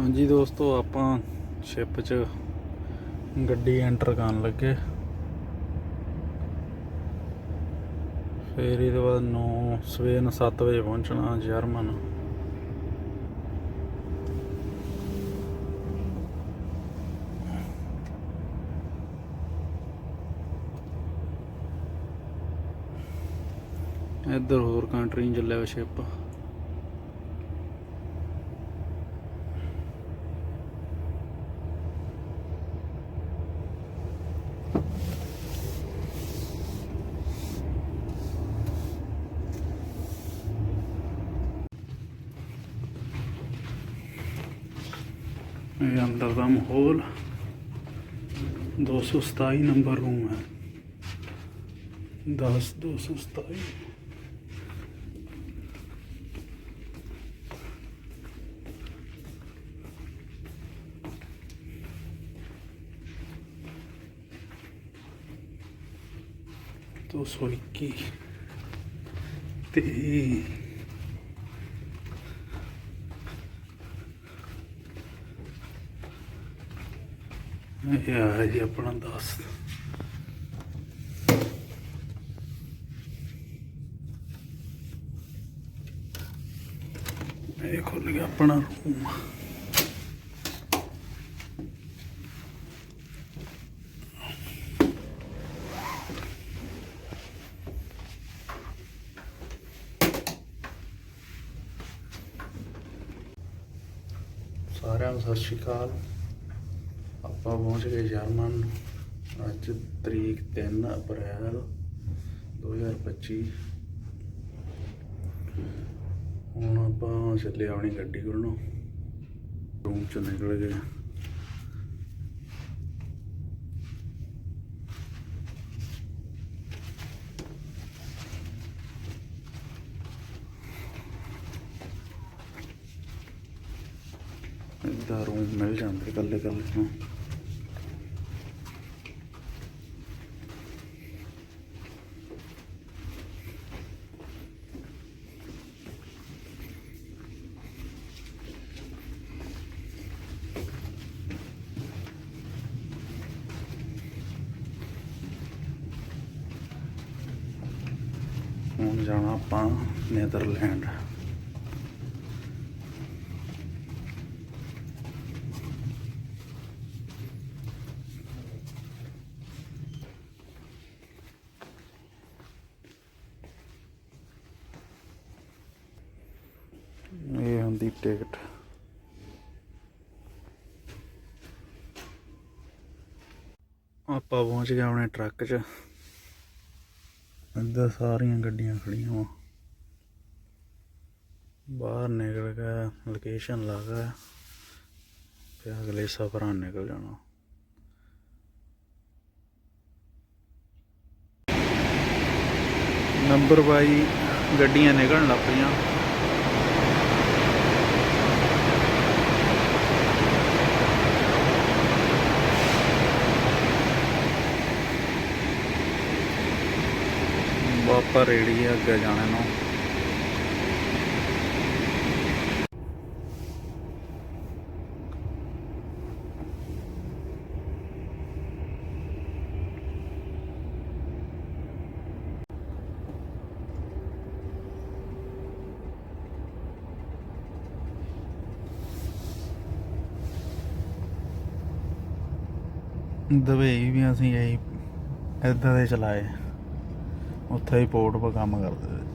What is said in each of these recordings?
ਹਾਂਜੀ ਦੋਸਤੋ, ਆਪਾਂ ਸ਼ਿਪ 'ਚ ਗੱਡੀ ਐਂਟਰ ਕਰਨ ਲੱਗੇ। ਫਿਰ ਇਹਦੇ ਬਾਅਦ 9 ਸਵੇਰ ਨੂੰ 7 ਵਜੇ ਪਹੁੰਚਣਾ ਜਰਮਨ। ਇੱਧਰ ਹੋਰ ਕੰਟਰੀ ਨੂੰ ਚੱਲਿਆ ਸ਼ਿਪ ਇਹ ਅੰਦਰ ਦਾ ਮਾਹੌਲ 227 ਨੰਬਰ ਰੂਮ ਹੈ। 10 227 ਦੋ ਸੌ ਇੱਕੀ। ਤੇ ਇਹ ਜੀ ਆਪਣਾ ਦੱਸ। ਇਹ ਖੁੱਲ ਗਿਆ ਆਪਣਾ ਰੂਮ ਸਾਰਿਆਂ ਨੂੰ ਸਤਿ ਸ਼੍ਰੀ ਅਕਾਲ। ਆਪਾਂ ਪਹੁੰਚ ਗਏ ਜਰਮਨ। ਅੱਜ ਤਰੀਕ 3 ਅਪ੍ਰੈਲ 2025 ਹੁਣ ਆਪਾਂ ਚੱਲੇ ਆਪਣੀ ਗੱਡੀ ਕੋਲ। ਨੂੰ ਰੂਮ ਚ ਨਿਕਲ ਗਏ। ਏਦਾਂ ਰੂਮ ਮਿਲ ਜਾਂਦੇ ਇਕੱਲੇ ਇਕੱਲੇ ਨੂੰ ਹੁਣ ਜਾਣਾ ਆਪਾਂ ਨੈਦਰਲੈਂਡ। ਇਹ ਹੁੰਦੀ ਟਿਕਟ। ਆਪਾਂ ਪਹੁੰਚ ਗਏ ਆਪਣੇ ਟਰੱਕ 'ਚ। ਇੱਧਰ ਸਾਰੀਆਂ ਗੱਡੀਆਂ ਖੜੀਆਂ ਵਾ। ਬਾਹਰ ਨਿਕਲ ਗਿਆ ਲੋਕੇਸ਼ਨ ਲੱਗ ਗਿਆ ਅਗਲੇ ਸਫ਼ਰਾਂ ਨਿਕਲ ਜਾਣਾ। ਨੰਬਰ ਬਾਈ, ਗੱਡੀਆਂ ਨਿਕਲਣ ਲੱਗ ਪਈਆਂ। ਬਾਪਾ ਰੇੜੀ ਆ ਅੱਗੇ ਜਾਣੇ ਨੂੰ ਦਵੇਈ ਵੀ ਅਸੀਂ ਇਹੀ ਇੱਦਾਂ ਦੇ ਚਲਾਏ। ਉੱਥੇ ਹੀ ਪੋਰਟ 'ਤੇ ਕੰਮ ਕਰਦੇ ਸੀ।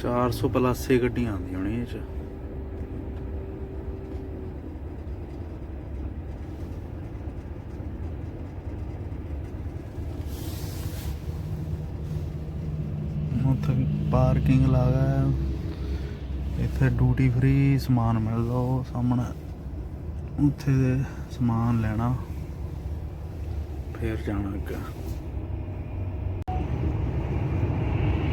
ਚਾਰ ਸੌ ਪਲੱਸ ਗੱਡੀਆਂ ਆਉਂਦੀਆਂ ਹੋਣੀਆਂ ਇਹ 'ਚ ਉੱਥੇ ਵੀ ਪਾਰਕਿੰਗ ਲਾਗਾ ਇੱਥੇ ਡਿਊਟੀ ਫ੍ਰੀ ਸਮਾਨ ਮਿਲ ਲਓ ਸਾਹਮਣੇ। ਉੱਥੇ ਦੇ ਸਮਾਨ ਲੈਣਾ। ਫਿਰ ਜਾਣਾ ਅੱਗੇ।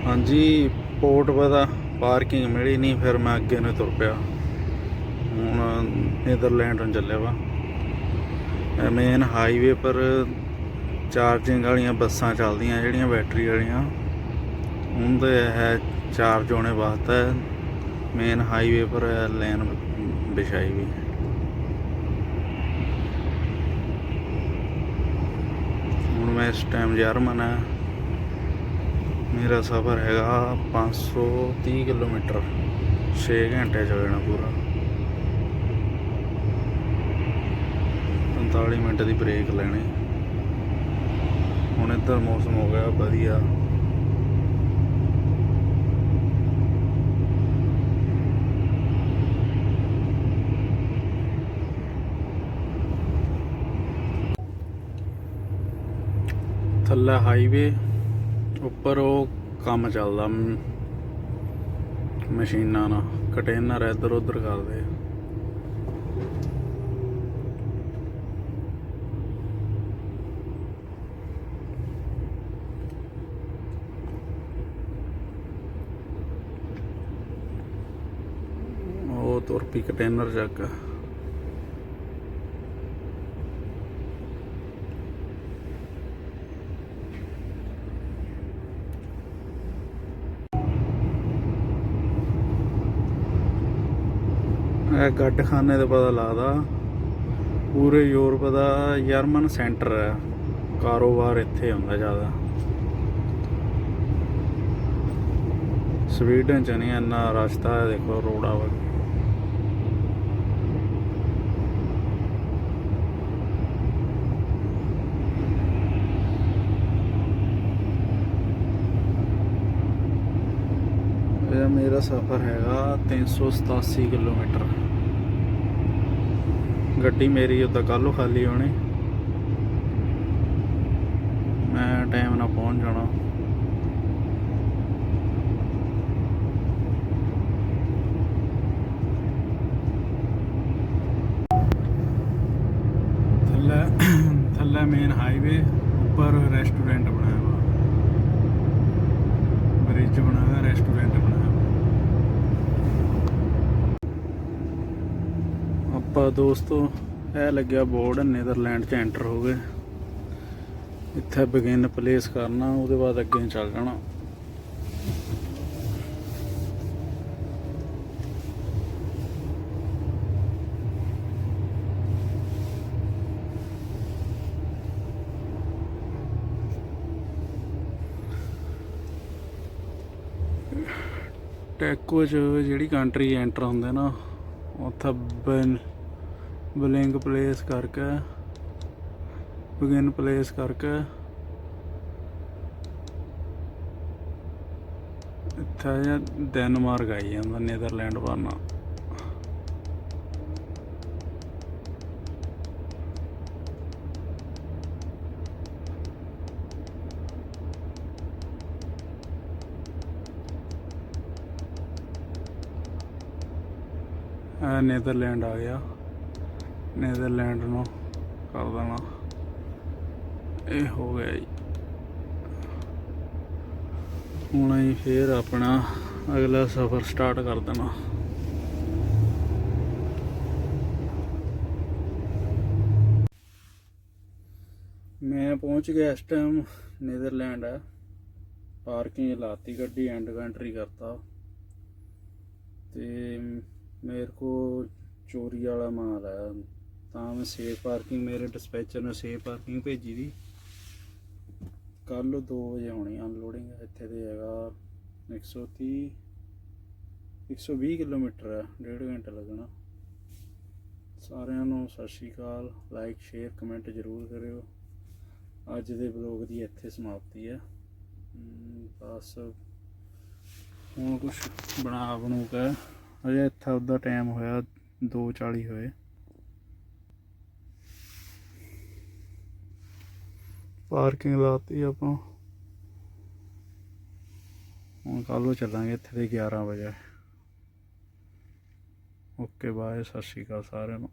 ਹਾਂਜੀ, ਪੋਰਟ ਪਤਾ ਪਾਰਕਿੰਗ ਮਿਲੀ ਨਹੀਂ, ਫਿਰ ਮੈਂ ਅੱਗੇ ਨੂੰ ਤੁਰ ਪਿਆ। ਹੁਣ ਨੀਦਰਲੈਂਡ ਨੂੰ ਚੱਲਿਆ ਵਾ। ਮੇਨ ਹਾਈਵੇ ਪਰ ਚਾਰਜਿੰਗ ਵਾਲੀਆਂ ਬੱਸਾਂ ਚੱਲਦੀਆਂ, ਜਿਹੜੀਆਂ ਬੈਟਰੀ ਵਾਲੀਆਂ। ਉਹਦੇ ਹੈ ਚਾਰ ਜੋਣੇ ਵਾਸਤੇ ਮੇਨ ਹਾਈਵੇ ਪਰ ਲਾਈਨ ਵਿਛਾਈ ਵੀ ਹੁਣ ਮੈਂ ਇਸ ਟਾਈਮ ਜਰਮਨ ਹੈ। ਮੇਰਾ ਸਫ਼ਰ ਹੈਗਾ 530 ਕਿਲੋਮੀਟਰ 6 ਘੰਟੇ ਚ ਹੋ ਜਾਣਾ ਪੂਰਾ। 45 ਮਿੰਟ ਦੀ ਬ੍ਰੇਕ ਲੈਣੀ। ਹੁਣ ਇੱਧਰ ਮੌਸਮ ਹੋ ਗਿਆ ਵਧੀਆ। ਥੱਲੇ ਹਾਈਵੇ ਉੱਪਰ ਉਹ ਕੰਮ ਚੱਲਦਾ ਮਸ਼ੀਨਾਂ ਨਾਲ ਕੰਟੇਨਰ ਇੱਧਰ ਉੱਧਰ ਕਰਦੇ ਆ। ਉਹ ਤੁਰ ਪਈ ਕੰਟੇਨਰ ਚੱਕ ਇਹ ਗੱਡਖਾਨੇ ਦਾ ਪਤਾ ਲੱਗਦਾ। ਪੂਰੇ ਯੂਰਪ ਦਾ ਜਰਮਨ ਸੈਂਟਰ ਹੈ। ਕਾਰੋਬਾਰ ਇੱਥੇ ਹੁੰਦਾ ਜ਼ਿਆਦਾ। ਸਵੀਡਨ ਚ ਨਹੀਂ, ਇੰਨਾ ਰਸਤਾ ਹੈ, ਦੇਖੋ, ਰੋੜਾ ਵਾ। ਇਹ ਮੇਰਾ ਸਫ਼ਰ ਹੈਗਾ 387 ਕਿਲੋਮੀਟਰ। ਗੱਡੀ ਮੇਰੀ ਉਦੋਂ ਕੱਲ੍ਹ ਖਾਲੀ ਹੋਣੀ। ਮੈਂ ਟਾਈਮ ਨਾਲ ਪਹੁੰਚ ਜਾਣਾ ਥੱਲੇ ਥੱਲੇ ਮੇਨ ਹਾਈਵੇ ਉੱਪਰ ਰੈਸਟੋਰੈਂਟ ਬਣਾਇਆ ਵਾ ਬ੍ਰਿਜ ਬਣਾਇਆ ਰੈਸਟੋਰੈਂਟ ਬਣਾਇਆ ਆਪਾਂ ਦੋਸਤੋ, ਇਹ ਲੱਗਿਆ ਬੋਰਡ, ਨੀਦਰਲੈਂਡ ਚ ਐਂਟਰ ਹੋ ਗਏ। ਇੱਥੇ ਬਿਗਿਨ ਪਲੇਸ ਕਰਨਾ, ਉਹਦੇ ਬਾਅਦ ਅੱਗੇ ਚੱਲ ਜਾਣਾ। ਟੈਕੋ ਚ ਜਿਹੜੀ ਕੰਟਰੀ ਐਂਟਰ ਹੁੰਦੇ ਨਾ, ਉੱਥੇ ਬਨ ਬਲਿੰਗ ਪਲੇਸ ਕਰਕੇ, ਬਿਗਿਨ ਪਲੇਸ ਕਰਕੇ। ਇੱਥੇ ਜਾਂ ਡੈਨਮਾਰਕ ਆਈ ਜਾਂਦਾ ਨੀਦਰਲੈਂਡ ਬਣਨਾ ਇਹ ਨੀਦਰਲੈਂਡ ਆ ਗਿਆ। ਨੈਦਰਲੈਂਡ ਨੂੰ ਕਰ ਦੇਣਾ। ਇਹ ਹੋ ਗਿਆ ਜੀ। ਹੁਣ ਅਸੀਂ ਫੇਰ ਆਪਣਾ ਅਗਲਾ ਸਫ਼ਰ ਸਟਾਰਟ ਕਰ ਦੇਣਾ। ਮੈਂ ਪਹੁੰਚ ਗਿਆ ਇਸ ਟਾਈਮ ਨੀਦਰਲੈਂਡ। ਹੈ ਪਾਰਕਿੰਗ ਲਾਤੀ ਗੱਡੀ ਐਂਡ ਐਂਟਰੀ ਕਰਤਾ। ਤੇ ਮੇਰੇ ਕੋ ਚੋਰੀ ਵਾਲਾ ਮਾਲ ਹੈ। ਤਾਂ ਮੈਂ ਸੇਫ ਪਾਰਕਿੰਗ ਮੇਰੇ ਡਿਸਪੈਚਰ ਨੇ ਸੇਫ ਪਾਰਕਿੰਗ ਭੇਜੀ ਦੀ। ਕੱਲ 2 ਵਜੇ ਆਉਣੀ ਅਨਲੋਡਿੰਗ ਇੱਥੇ ਤੇ ਹੈਗਾ 130 120 ਕਿਲੋਮੀਟਰ ਹੈ ਡੇਢ ਘੰਟਾ ਲੱਗਣਾ। ਸਾਰਿਆਂ ਨੂੰ ਸਤਿ ਸ਼੍ਰੀ ਅਕਾਲ ਲਾਈਕ ਸ਼ੇਅਰ ਕਮੈਂਟ ਜ਼ਰੂਰ ਕਰਿਓ। ਅੱਜ ਦੇ ਬਲੌਗ ਦੀ ਇੱਥੇ ਸਮਾਪਤੀ ਹੈ ਬਸ ਹੁਣ ਕੁਝ ਬਣਾ ਬਣੂ ਕੇ। ਅਜੇ ਇੱਥੇ ਉਹਦਾ ਟਾਈਮ ਹੋਇਆ 2:40 ਹੋਏ। ਪਾਰਕਿੰਗ ਲਾਤੀ ਆਪਾਂ। ਹੁਣ ਕੱਲ ਨੂੰ ਚੱਲਾਂਗੇ ਇੱਥੇ ਦੇ 11 ਵਜੇ। ਓਕੇ, ਬਾਏ, ਸਤਿ ਸ਼੍ਰੀ ਅਕਾਲ ਸਾਰਿਆਂ ਨੂੰ।